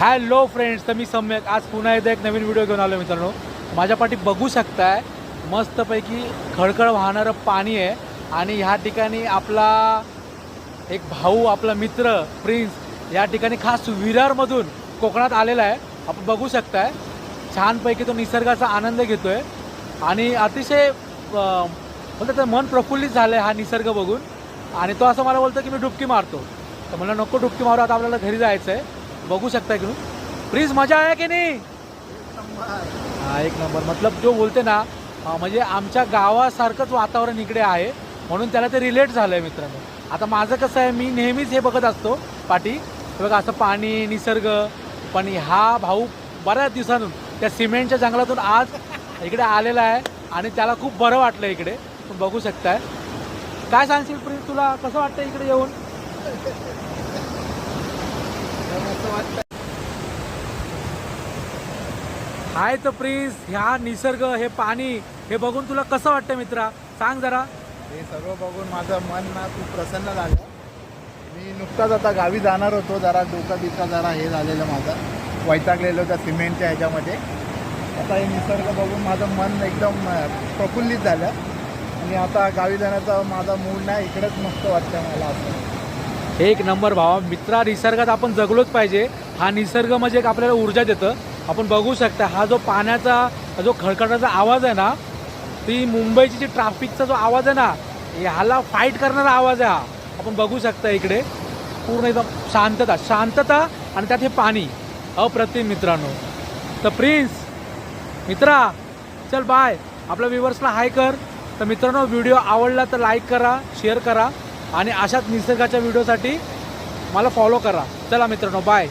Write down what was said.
Hello friends तर मी सम्यक. आज पुन्हा एकदा एक नवीन व्हिडिओ घेऊन आलो मित्रांनो. माझ्या पाठी बघू शकताय मस्तपैकी खळखळ वाहणारं पाणी आहे. आणि ह्या ठिकाणी आपला एक भाऊ आपला मित्र प्रिन्स या ठिकाणी खास विरारमधून कोकणात आलेला आहे. आपण बघू शकताय छानपैकी तो निसर्गाचा आनंद घेतोय. आणि अतिशय अं, मन प्रफुल्लित झालं आहे हा निसर्ग बघून. आणि तो असं मला बोलतो की मी डुबकी मारतो. तर मला नको डुबकी मारू आता आपल्याला घरी जायचं आहे बघू शकता की प्लीज मजा आहे की नाही? हा एक नंबर. मतलब जो बोलते ना म्हणजे आमच्या गावासारखंच वातावरण इकडे आहे. म्हणून त्याला ते रिलेट झालं आहे मित्रांनो. आता माझं कसं आहे मी नेहमीच हे बघत असतो पाठी हे बघा असं पाणी निसर्ग पण हा भाऊ बऱ्याच दिवसांतून त्या सिमेंटच्या जंगलातून आज इकडे आलेला आहे आणि त्याला खूप बरं वाटलं इकडे. तुम्ही बघू शकताय. काय सांगशील प्रिन्स तुला? कसं वाटतं इकडे येऊन? हाय तर प्रिन्स ह्या निसर्ग हे पाणी हे बघून तुला कसं वाटतं मित्रा? सांग जरा. हे सर्व बघून माझं मन ना खूप प्रसन्न झालं. मी नुकताच आता गावी जाणार होतो जरा डोकं बिका जरा हे झालेलं माझं. वैतागलेलं त्या सिमेंटच्या ह्याच्यामध्ये. आता हे निसर्ग बघून माझं मन एकदम प्रफुल्लित झालं. आणि आता गावी जाण्याचा माझा मूड नाही इकडेच मस्त वाटतं मला असं. एक नंबर भावा. मित्रा निसर्गात आपण जगलोच पाहिजे. हा निसर्ग म्हणजे एक आपल्याला ऊर्जा देतं. आपण बघू शकता हा जो पाण्याचा जो खळखळाचा आवाज आहे ना ती मुंबईची जी ट्राफिकचा जो आवाज आहे ना ह्याला फाईट करणारा आवाज आहे हा. आपण बघू शकता इकडे. पूर्ण एकदम शांतता शांतता आणि त्यात हे पाणी. अप्रतिम मित्रांनो. तर प्रिन्स मित्रा चल बाय आपल्या व्ह्युअर्सला हाय कर. तर मित्रांनो व्हिडिओ आवडला तर लाईक करा शेअर करा. आणि अशाच निसर्गाच्या व्हिडिओसाठी मला फॉलो करा. चला मित्रांनो बाय